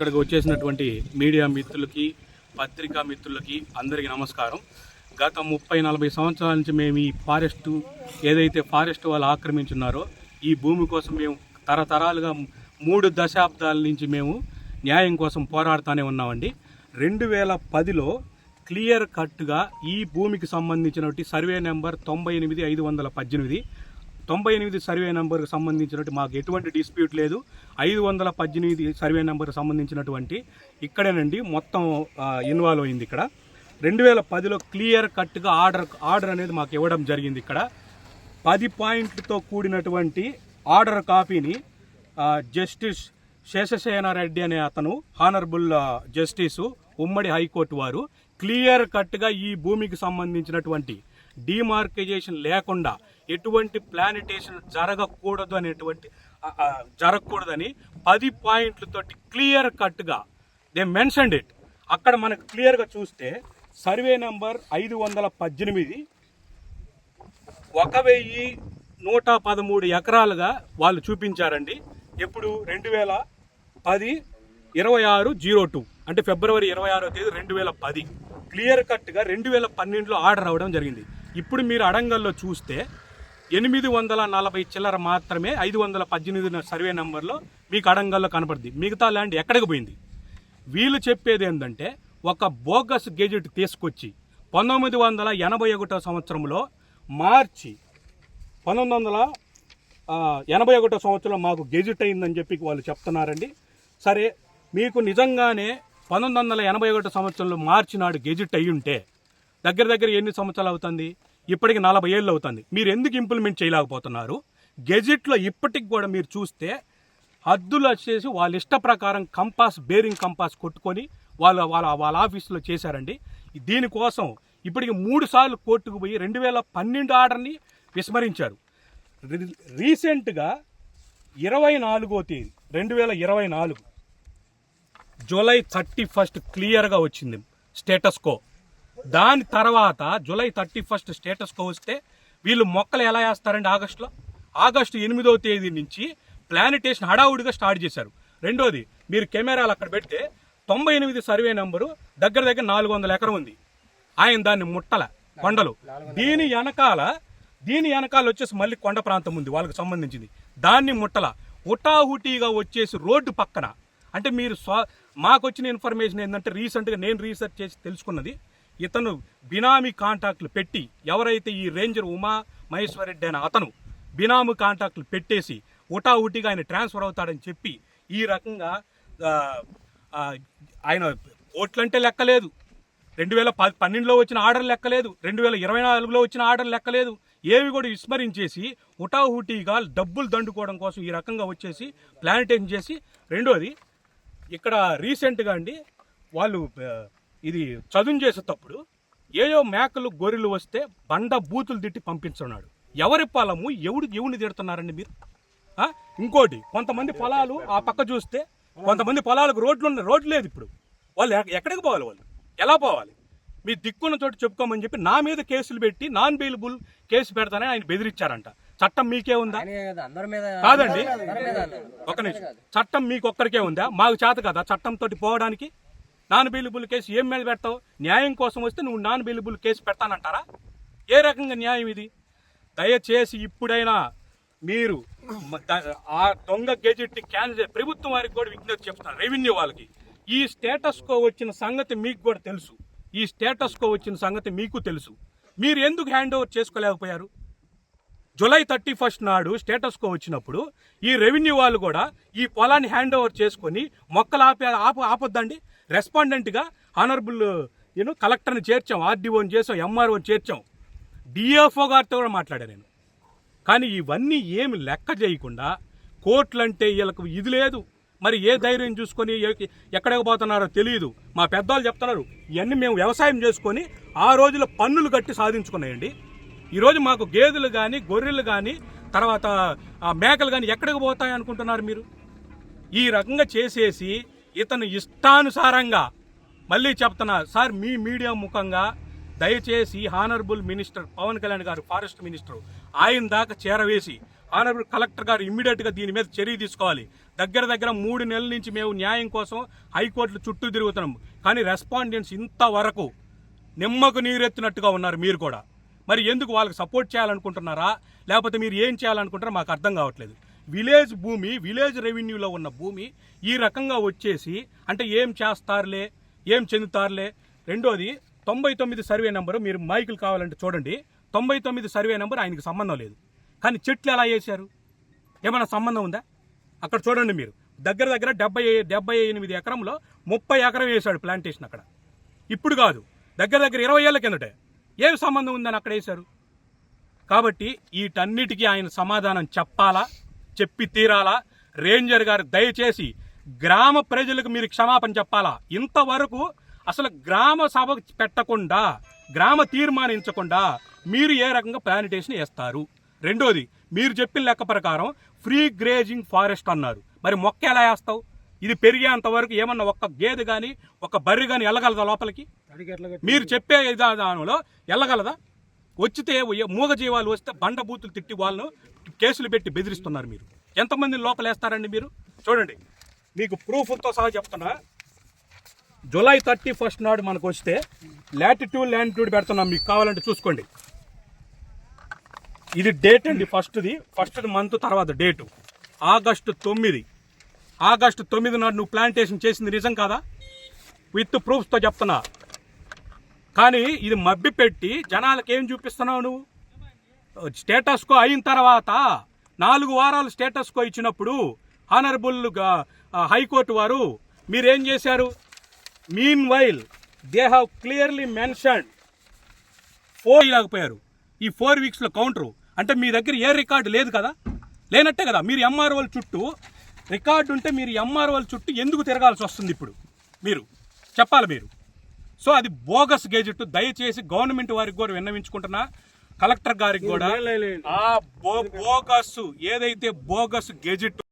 ఇక్కడికి వచ్చేసినటువంటి మీడియా మిత్రులకి పత్రికా మిత్రులకి అందరికీ నమస్కారం. గత ముప్పై నలభై సంవత్సరాల నుంచి మేము ఈ ఫారెస్ట్ ఏదైతే ఫారెస్ట్ వాళ్ళు ఆక్రమించున్నారో ఈ భూమి కోసం మేము తరతరాలుగా మూడు దశాబ్దాల నుంచి మేము న్యాయం కోసం పోరాడుతూనే ఉన్నామండి. రెండు వేల పదిలో క్లియర్ కట్గా ఈ భూమికి సంబంధించినటువంటి సర్వే నెంబర్ తొంభై ఎనిమిది ఐదు వందల పద్దెనిమిది తొంభై ఎనిమిది సర్వే నెంబర్కి సంబంధించినట్టు మాకు ఎటువంటి డిస్ప్యూట్ లేదు. ఐదు వందల పద్దెనిమిది సర్వే నెంబర్కి సంబంధించినటువంటి ఇక్కడేనండి మొత్తం ఇన్వాల్వ్ అయింది ఇక్కడ. రెండు వేల పదిలో క్లియర్ కట్గా ఆర్డర్ ఆర్డర్ అనేది మాకు ఇవ్వడం జరిగింది ఇక్కడ. పది పాయింట్లతో కూడినటువంటి ఆర్డర్ కాపీని జస్టిస్ శేషశయనారెడ్డి అనే అతను హానరబుల్ జస్టిసు ఉమ్మడి హైకోర్టు వారు క్లియర్ కట్గా ఈ భూమికి సంబంధించినటువంటి డిమార్కైజేషన్ లేకుండా ఎటువంటి ప్లానిటేషన్ జరగకూడదు అనేటువంటి జరగకూడదని పది పాయింట్లతోటి క్లియర్ కట్గా దే మెన్షన్డ్ ఇట్. అక్కడ మనకు క్లియర్గా చూస్తే సర్వే నెంబర్ ఐదు వందల పద్దెనిమిది ఒక వెయ్యి నూట పదమూడు ఎకరాలుగా వాళ్ళు చూపించారండి. ఎప్పుడు? రెండు వేల పది ఇరవై ఆరు జీరో టూ. అంటే ఫిబ్రవరి ఇరవై ఆరో తేదీ రెండు వేల పది. క్లియర్ కట్గా రెండు వేల పన్నెండులో ఆర్డర్ అవ్వడం జరిగింది. ఇప్పుడు మీరు అడంగల్లో చూస్తే ఎనిమిది వందల నలభై చిల్లర మాత్రమే ఐదు వందల పద్దెనిమిది సర్వే నెంబర్లో మీకు అడంగల్లో కనపడుద్ది మిగతా ల్యాండ్ ఎక్కడికి పోయింది? వీళ్ళు చెప్పేది ఏంటంటే ఒక బోగస్ గెజెట్ తీసుకొచ్చి పంతొమ్మిది వందల ఎనభై ఒకటో సంవత్సరంలో మార్చి పంతొమ్మిది వందల ఎనభై ఒకటో సంవత్సరంలో మాకు గెజిట్ అయిందని చెప్పి వాళ్ళు చెప్తున్నారండి. సరే మీకు నిజంగానే పంతొమ్మిది వందల ఎనభై ఒకటో సంవత్సరంలో మార్చి నాడు గెజిట్ అయ్యి ఉంటే దగ్గర దగ్గర ఎన్ని సంవత్సరాలు అవుతుంది? ఇప్పటికి నలభై ఏళ్ళు అవుతుంది. మీరు ఎందుకు ఇంప్లిమెంట్ చేయలేకపోతున్నారు? గెజిట్లో ఇప్పటికి కూడా మీరు చూస్తే హద్దులు వచ్చేసి వాళ్ళ ఇష్ట ప్రకారం కంపాస్ బేరింగ్ కంపాస్ కొట్టుకొని వాళ్ళ వాళ్ళ వాళ్ళ ఆఫీసులో చేశారండి. దీనికోసం ఇప్పటికి మూడు సార్లు కోర్టుకు పోయి రెండు వేల పన్నెండు ఆర్డర్ని విస్మరించారు. రీసెంట్గా ఇరవై నాలుగో తేదీ రెండు వేల ఇరవై నాలుగు జూలై థర్టీ ఫస్ట్ క్లియర్గా వచ్చింది స్టేటస్ కో. దాని తర్వాత July thirty first status quo వస్తే వీళ్ళు మొక్కలు ఎలా వేస్తారండి ఆగస్టులో? ఆగస్టు ఎనిమిదవ తేదీ నుంచి ప్లానిటేషన్ హడావుడిగా స్టార్ట్ చేశారు. రెండోది మీరు కెమెరాలు అక్కడ పెడితే తొంభై ఎనిమిది సర్వే నెంబరు దగ్గర దగ్గర నాలుగు వందల ఎకరం ఉంది. ఆయన దాన్ని ముట్టల కొండలు. దీని వెనకాల దీని వెనకాల వచ్చేసి మళ్ళీ కొండ ప్రాంతం ఉంది వాళ్ళకి సంబంధించింది. దాన్ని ముట్టల. హుటాహుటీగా వచ్చేసి రోడ్డు పక్కన. అంటే మీరు స్వ మాకు వచ్చిన ఇన్ఫర్మేషన్ ఏంటంటే రీసెంట్గా నేను రీసెర్చ్ చేసి తెలుసుకున్నది ఇతను బినామీ కాంటాక్ట్లు పెట్టి ఎవరైతే ఈ రేంజర్ ఉమా మహేశ్వరరెడ్డి అనే అతను బినామీ కాంటాక్ట్లు పెట్టేసి హుటాహుటీగా ఆయన ట్రాన్స్ఫర్ అవుతాడని చెప్పి ఈ రకంగా ఆయన ఓట్లంటే లెక్కలేదు. రెండు వేల ప పన్నెండులో వచ్చిన ఆర్డర్ లెక్కలేదు. రెండు వేల ఇరవై నాలుగులో వచ్చిన ఆర్డర్ లెక్కలేదు. ఏవి కూడా విస్మరించేసి హుటాహుటీగా డబ్బులు దండుకోవడం కోసం ఈ రకంగా వచ్చేసి ప్లానిటేషన్ చేసి రెండోది ఇక్కడ రీసెంట్గా అండి వాళ్ళు ఇది చదువు చేసేటప్పుడు ఏయో మేకలు గొర్రెలు వస్తే బండ బూతులు తిట్టి పంపించున్నాడు ఎవరి పొలము ఎవడు ఎవరిని తిడుతున్నారండి మీరు? ఇంకోటి కొంతమంది పొలాలు ఆ పక్క చూస్తే కొంతమంది పొలాలకు రోడ్లు ఉన్నాయి రోడ్లు లేదు ఇప్పుడు. వాళ్ళు ఎక్క- ఎక్కడికి పోవాలి వాళ్ళు? ఎలా పోవాలి? మీ దిక్కున్న చోట చెప్పుకోమని చెప్పి నా మీద కేసులు పెట్టి నాన్ బెయిలబుల్ కేసు పెడతానని ఆయన బెదిరించారంట. చట్టం మీకే ఉందా? కాదండి. ఒక నిమిషం. చట్టం మీకు ఒక్కరికే ఉందా? మాకు చేత కదా చట్టంతో పోవడానికి? నాన్ బిలిబుల్ కేసు ఏం మీద పెడతావు? న్యాయం కోసం వస్తే నువ్వు నాన్ బిలిబుల్ కేసు పెడతానంటారా? ఏ రకంగా న్యాయం ఇది? దయచేసి ఇప్పుడైనా మీరు ఆ దొంగ గెజెట్ని క్యాన్సిల్ ప్రభుత్వం వారికి కూడా విజ్ఞప్తి చెప్తాను రెవెన్యూ వాళ్ళకి. ఈ స్టేటస్కో వచ్చిన సంగతి మీకు కూడా తెలుసు. ఈ స్టేటస్కో వచ్చిన సంగతి మీకు తెలుసు. మీరు ఎందుకు హ్యాండ్ ఓవర్ చేసుకోలేకపోయారు? జూలై థర్టీ ఫస్ట్ నాడు స్టేటస్కో వచ్చినప్పుడు ఈ రెవెన్యూ వాళ్ళు కూడా ఈ పొలాన్ని హ్యాండ్ ఓవర్ చేసుకొని మొక్కలు ఆపే ఆప ఆపొద్దండి. రెస్పాండెంట్గా ఆనరబుల్ నేను కలెక్టర్ని చేర్చాం ఆర్డీఓని చేసాం ఎంఆర్ఓని చేర్చాం. డిఎఫ్ఓ గారితో కూడా మాట్లాడాను నేను. కానీ ఇవన్నీ ఏమి లెక్క చేయకుండా కోర్టులంటే వీళ్ళకు ఇది లేదు. మరి ఏ ధైర్యం చూసుకొని ఎక్కడికి పోతున్నారో తెలియదు మా పెద్దవాళ్ళు చెప్తున్నారు ఇవన్నీ మేము వ్యవసాయం చేసుకొని ఆ రోజుల పన్నులు కట్టి సాధించుకున్నాయండి. ఈరోజు మాకు గేదెలు కానీ గొర్రెలు కానీ తర్వాత మేకలు కానీ ఎక్కడికి పోతాయి అనుకుంటున్నారు మీరు? ఈ రకంగా చేసేసి ఇతను ఇష్టానుసారంగా మళ్ళీ చెప్తున్నా సార్ మీ మీడియా ముఖంగా దయచేసి హానరబుల్ మినిస్టర్ పవన్ కళ్యాణ్ గారు ఫారెస్ట్ మినిస్టర్ ఆయన దాకా చేరవేసి ఆనరబుల్ కలెక్టర్ గారు ఇమ్మీడియట్గా దీని మీద చర్య తీసుకోవాలి. దగ్గర దగ్గర మూడు నెలల నుంచి మేము న్యాయం కోసం హైకోర్టులు చుట్టూ తిరుగుతున్నాం. కానీ రెస్పాండెంట్స్ ఇంతవరకు నిమ్మకు నీరెత్తినట్టుగా ఉన్నారు మీరు కూడా. మరి ఎందుకు వాళ్ళకి సపోర్ట్ చేయాలనుకుంటున్నారా? లేకపోతే మీరు ఏం చేయాలనుకుంటారో మాకు అర్థం కావట్లేదు. విలేజ్ భూమి విలేజ్ రెవెన్యూలో ఉన్న భూమి ఈ రకంగా వచ్చేసి అంటే ఏం చేస్తారులే ఏం చెందుతారులే? రెండోది తొంభై తొమ్మిది సర్వే నెంబరు మీరు మైకులు కావాలంటే చూడండి. తొంభై తొమ్మిది సర్వే నెంబర్ ఆయనకి సంబంధం లేదు. కానీ చెట్లు ఎలా వేశారు? ఏమైనా సంబంధం ఉందా? అక్కడ చూడండి మీరు. దగ్గర దగ్గర డెబ్బై డెబ్బై ఎనిమిది ఎకరంలో ముప్పై ఎకరం వేశాడు ప్లాంటేషన్ అక్కడ. ఇప్పుడు కాదు దగ్గర దగ్గర ఇరవై ఏళ్ళ కిందటే. ఏమి సంబంధం ఉందని అక్కడ వేశారు? కాబట్టి వీటన్నిటికీ ఆయన సమాధానం చెప్పాలా? చెప్పి తీరాలా? రేంజర్ గారు దయచేసి గ్రామ ప్రజలకు మీరు క్షమాపణ చెప్పాలా? ఇంతవరకు అసలు గ్రామ సభ పెట్టకుండా గ్రామ తీర్మానించకుండా మీరు ఏ రకంగా ప్లానిటేషన్ వేస్తారు? రెండోది మీరు చెప్పిన లెక్క ప్రకారం ఫ్రీ గ్రేజింగ్ ఫారెస్ట్ అన్నారు. మరి మొక్క ఎలా వేస్తావు? ఇది పెరిగేంత వరకు ఏమన్నా ఒక్క గేదె కానీ ఒక బర్రె కానీ వెళ్ళగలదా లోపలికి? మీరు చెప్పే విధానంలో వెళ్ళగలదా? వచ్చితే మూగ జీవాలు వస్తే బండ బూతులు తిట్టి వాళ్ళను కేసులు పెట్టి బెదిరిస్తున్నారు మీరు. ఎంతమంది లోపలేస్తారండి మీరు? చూడండి. మీకు ప్రూఫ్తో సహా చెప్తున్నా. జూలై థర్టీ ఫస్ట్ నాడు మనకు వస్తే లాటిట్యూడ్ ల్యాంటిట్యూడ్ పెడుతున్నాం. మీకు కావాలంటే చూసుకోండి. ఇది డేట్ అండి ఫస్ట్ది. ఫస్ట్ మంత్ తర్వాత డేటు ఆగస్టు తొమ్మిది. ఆగస్టు తొమ్మిది నాడు నువ్వు ప్లాంటేషన్ చేసింది నిజం కాదా? విత్ ప్రూఫ్స్తో చెప్తున్నా. కానీ ఇది మబ్బి పెట్టి జనాలకు ఏం చూపిస్తున్నావు నువ్వు? స్టేటస్కో అయిన తర్వాత నాలుగు వారాలు స్టేటస్కో ఇచ్చినప్పుడు ఆనరబుల్ హైకోర్టు వారు మీరేం చేశారు? Meanwhile they have clearly mention four ఇలాగపోయారు ఈ ఫోర్ వీక్స్లో కౌంటరు అంటే మీ దగ్గర ఏ రికార్డు లేదు కదా? లేనట్టే కదా? మీరు ఎంఆర్ఓల చుట్టూ రికార్డు ఉంటే మీరు ఎంఆర్ఓల చుట్టూ ఎందుకు తిరగాల్సి వస్తుంది ఇప్పుడు? మీరు చెప్పాలి మీరు. సో అది బోగస్ గెజెట్. దయచేసి గవర్నమెంట్ వారికి కూడా విన్నవించుకుంటున్నా. కలెక్టర్ గారికి కూడా ఆ బో- బోగస్ ఏదైతే బోగస్ గెజెట్